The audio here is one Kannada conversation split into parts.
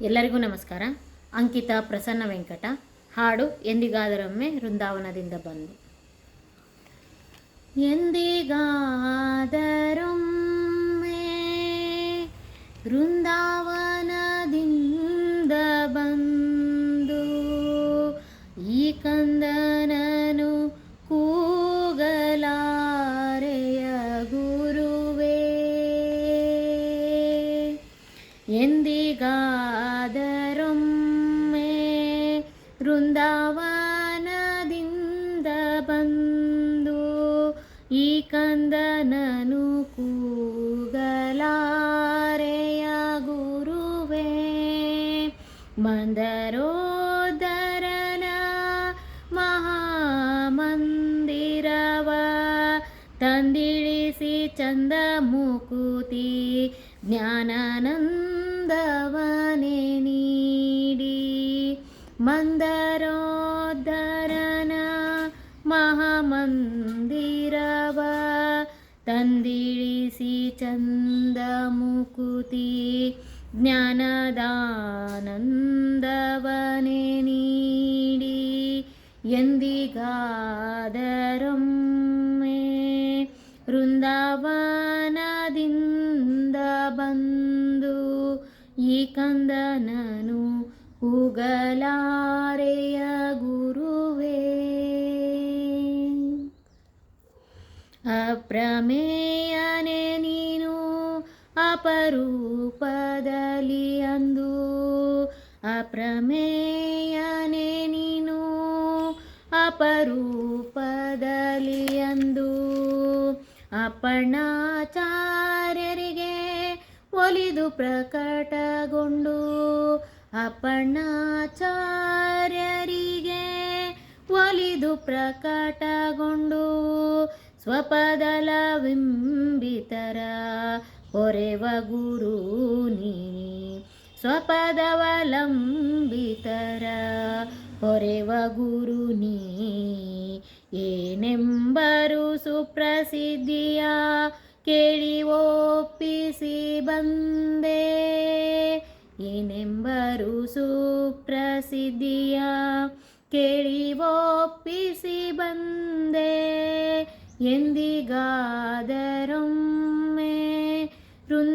ಎಲ್ಲರಿಗೂ ನಮಸ್ಕಾರ. ಅಂಕಿತಾ ಪ್ರಸನ್ನ ವೆಂಕಟ, ಹಾಡು ಎಂದಿಗಾದರೊಮ್ಮೆ ವೃಂದಾವನದಿಂದ ಬಂದು. ಎಂದಿಗಾದರೊಮ್ಮೆ ವೃಂದಾವನದಿಂದ ಬಂದು, ಈ ಕಂದನನು ಕೂಗಲಾರೆಯ ಗುರುವೇ. ಎಂದಿಗಾದರೊಮ್ಮೆ ವೃಂದಾವನದಿಂದ ಬಂದು ಈ ಕಂದನನು ಕೂಗಲಾರೆಯ ಗುರುವೇ ಮಂದರೋದರನ ಮಹಾಮಂದಿರವ ತಂದಿಳಿಸಿ ಚಂದ ಮುಕುತಿ ಜ್ಞಾನಾನಂದವನೇ ನೀಡಿ ಮಹಾಮಂದಿರವ ತಂದಿಳಿಸಿ ಚಂದ ಮುಕುತಿ ಜ್ಞಾನದಾನಂದವನೆ ನೀಡಿ ಎಂದಿಗಾದರೊಮ್ಮೆ ವೃಂದಾವನದಿಂದ ಬಂದು ಈ ಕಂದನನು ಕೂಗಲಾರೆಯ ಗುರುವೇ. ಅಪ್ರಮೇಯನೆ ನೀನು ಅಪರೂಪದಲ್ಲಿ ಅಂದು. ಅಪ್ರಮೇಯನೆ ನೀನು ಅಪರೂಪದಲ್ಲಿ ಅಂದು. ಅಪ್ಪಣ್ಣಾಚಾರ್ಯರಿಗೆ ಒಲಿದು ಪ್ರಕಟಗೊಂಡು. ಅಪ್ಪಣ್ಣಾಚಾರ್ಯರಿಗೆ ಒಲಿದು ಪ್ರಕಟಗೊಂಡು ಸ್ವಪದಲವಿಂಬಿತರ ಹೊರೆವ ಗುರು ನೀ ಸ್ವಪದವಲಂಬಿತರ ಹೊರೆವ ಗುರು ನೀ ಏನೆಂಬರು ಸುಪ್ರಸಿದ್ಧಿಯ ಕೇಳಿ ಒಪ್ಪಿಸಿ ಬಂದೆ. ಏನೆಂಬರು ಸುಪ್ರಸಿದ್ಧಿಯ ಕೇಳಿ ಒಪ್ಪಿಸಿ ಬಂದೆ ಎಂದಿಗಾದರೊಮ್ಮೆ ವೃಂದಾವನದಿಂದ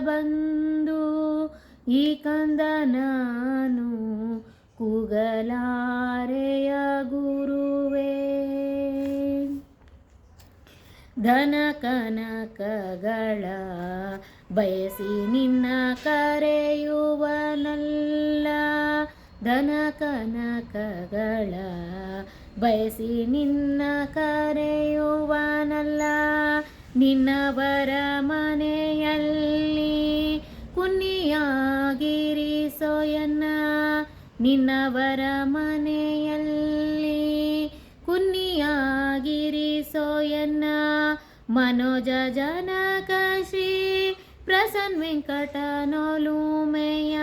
ಬಂದು ಈ ಕಂದನನು ಕೂಗಲಾರೆಯ ಗುರುವೇ ಧನ ಕನಕಗಳ ಬಯಸಿ ನಿನ್ನ ಕರೆಯುವನಲ್ಲ. ಧನ ಕನಕಗಳ ಬಯಸಿ ನಿನ್ನ ಕರೆಯುವನಲ್ಲ. ನಿನ್ನವರ ಮನೆಯಲ್ಲಿ ಕುನ್ನಿಯಾಗಿರಿಸೋಯನ್ನ ನಿನ್ನವರ ಮನೆಯಲ್ಲಿ ಕುನ್ನಿಯಾಗಿರಿಸೋಯನ್ನ ಮನೋಜ ಜನಕ ಶ್ರೀ ಪ್ರಸನ್ ವೆಂಕಟನೊಲುಮೆಯ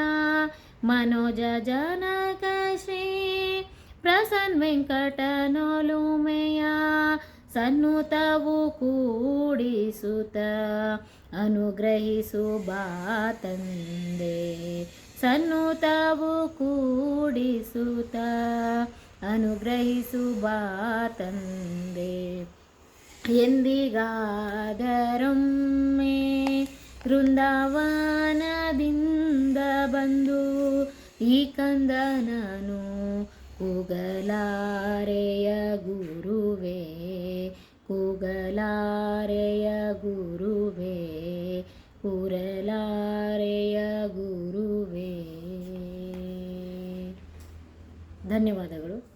ಮನೋಜ ಜನಕ ಶ್ರೀ ಪ್ರಸನ್ ಸನ್ನು ಸನ್ನುತವು ಕೂಡಿಸುತ್ತ ಅನುಗ್ರಹಿಸು ಬಾತಂದೆ ತಂದೆ ಸನ್ನುತವು ಕೂಡಿಸುತ್ತ ಅನುಗ್ರಹಿಸು ಬಾ ತಂದೆ ಎಂದಿಗಾದರೊಮ್ಮೆ ವೃಂದಾವನದಿಂದ ಬಂದು ಈ ಕಂದನನು ಕೂಗಲಾರೆಯ ಗುರುವೇ ಕೂಗಲಾರೆಯ ಗುರುವೇ ಕೂರಲಾರೆಯ ಗುರುವೇ. ಧನ್ಯವಾದಗಳು.